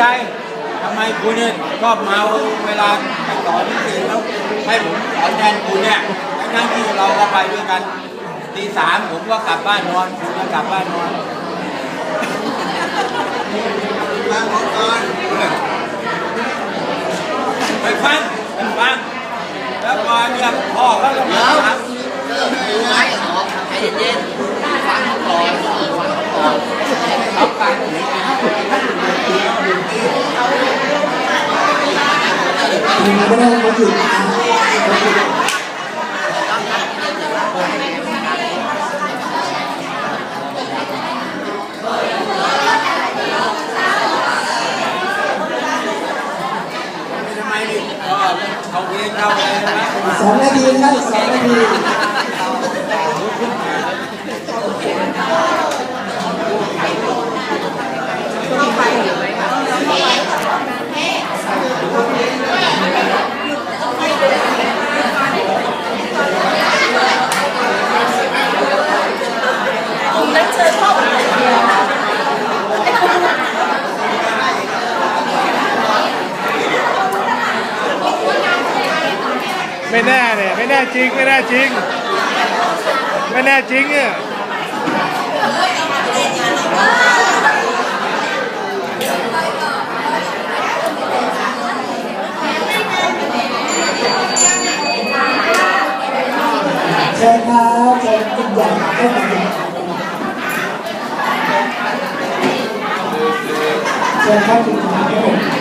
ชัยทำไมคุณเนี่ยชอบเมาเวลาไปสอนหนังสือแล้วให้ผมสอนแทนคุณเนี่ยทั้งที่เราก็ไปด้วยกันตีสามผมก็กลับบ้านนอนคุณก็กลับบ้านนอนฟังผมก่อนไปฟังไปฟังแล้วพอเนี่ยพ่อเขาจะมาถาไม่หรอกใจเย็นๆฟังเขาก่อนฟังเขาก่อนเอาไป คุณก็ได้มาหยุดนะมาหยุดทำไมก็เขาเงเขาอะไรนะสองนาทีนะสองนาที นั้นเชิญพ่อมาเลยเดียวนะ ไม่แน่เนี่ยไม่แน่ จริง ไม่แน่จริง ไม่แน่จริงเนี่ยเชิญครับเชิญคุณใหญ่เข้ามาเชิญครับคุณใหญ่ครับผมเ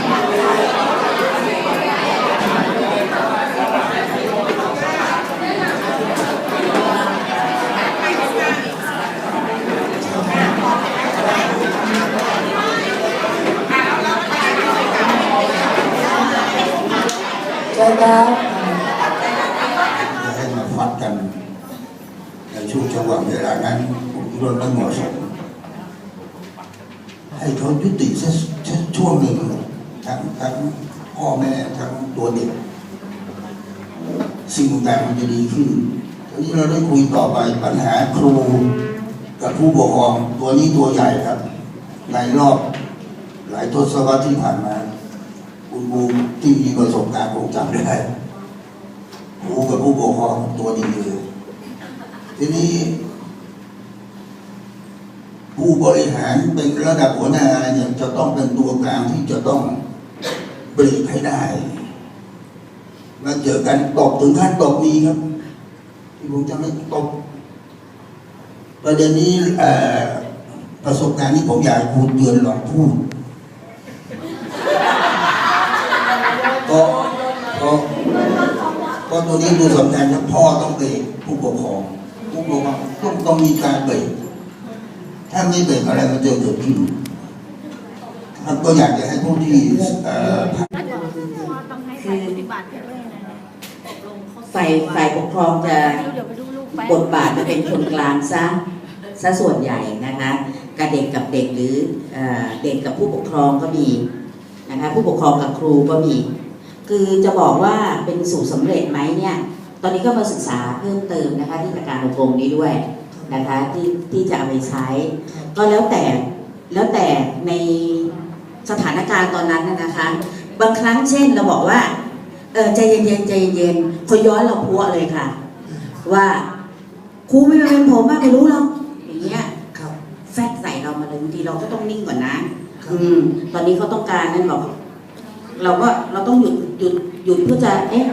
ชิญ ครับให้มาฟัดกันในช่วงจังหวะเวลานั้นผมคิดว่าไม่เหมาะสมให้เขายุติสักช่วงหนึ่งทั้งทั้งพ่อแม่ทั้งตัวเด็กสิ่งต่างมันจะดีขึ้นทีนี้เราได้คุยต่อไปปัญหาครูกับผู้ปกครองตัวนี้ตัวใหญ่ครับในรอบหลายทศวรรษที่ผ่านมา คุณบูมที่มีประสบการณ์คงจำได้ครูกับผู้ปกครองตัวดีเลยทีนี้ ผู้บริหารเป็นระดับหัวหน้าเนี่ยจะต้องเป็นตัวกลางที่จะต้องเบรกให้ได้มาเจอกันตบถึงขั้นตบมีครับ ที่ผมจะไม่ตบประเด็นนี้ประสบการณ์นี้ผมอยากให้ครูเตือนลองพูด ก็ก็เพราะตัวนี้ดูสำคัญนะพ่อต้องเบรกผู้ปกครองผู้ปกครองต้องต้องมีการเบรกถ้าไม่เบรกอะไรมันจะเกิดขึ้นครับก็อยากจะให้ผู้ที่เอ่อต้องให้ฝ่ายปฏิบัติด้วยนะตกลงเขาฝ่ายฝ่ายปกครองจะกไปบทบาทจะเป็นคนกลางซะซะส่วนใหญ่นะคะกับเด็กกับเด็กหรือเอ่อเด็กกับผู้ปกครองก็มีนะคะผู้ปกครองกับครูก็มี คือจะบอกว่าเป็นสูตรสำเร็จไหมเนี่ย ตอนนี้ก็มาศึกษาเพิ่มเติมนะคะที่การอบรมนี้ด้วยนะคะที่ที่จะเอาไปใช้ ก็แล้วแต่แล้วแต่ในสถานการณ์ตอนนั้นน่ะนะคะ บางครั้งเช่นเราบอกว่าเออใจเย็นๆใจเย็นๆเขาย้อนเราพัวเลยค่ะ ว่าครูไม่มาเป็นผมอะไม่รู้หรอกอย่างเงี้ยครับแฟดใส่เรามาเลยบางทีเราก็ต้องนิ่งก่อนนะ อืม ตอนนี้เขาต้องการนั่นบอก เราก็เราต้องหยุดหยุดหยุดเพื่อจะเอ๊ะ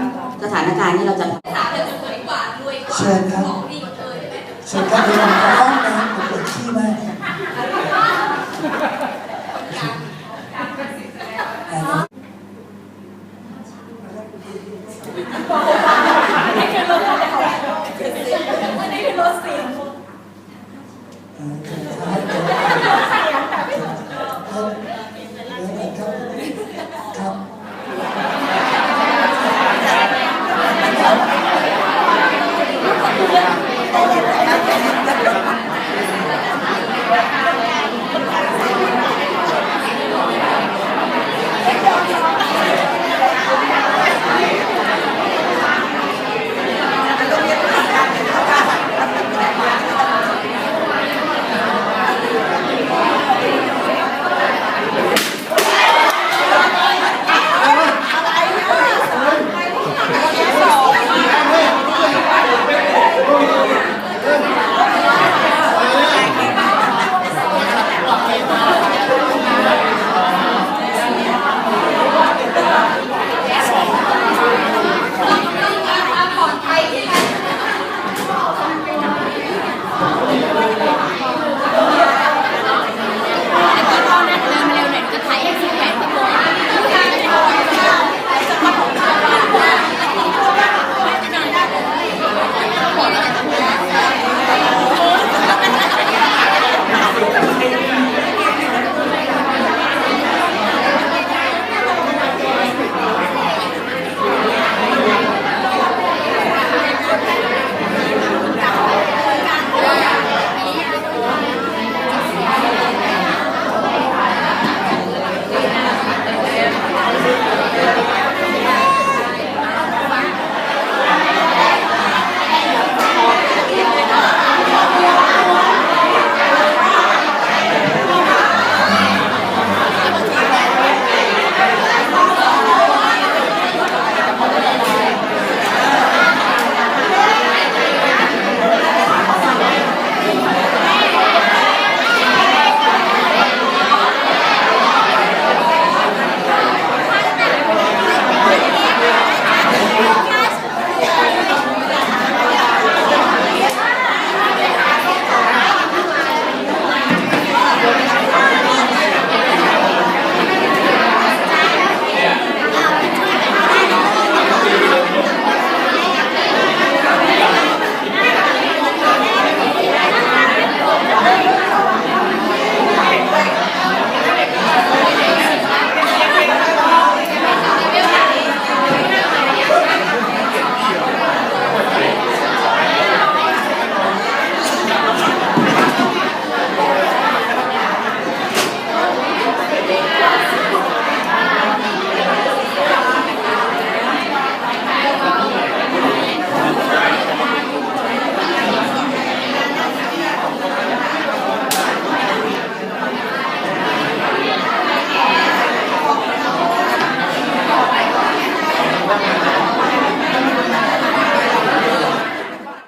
สถานการณ์นี้เราจะเชิญครับเชิญครับเดี๋ยวผมขอห้องน้ำผมปวดขี้มากอ่า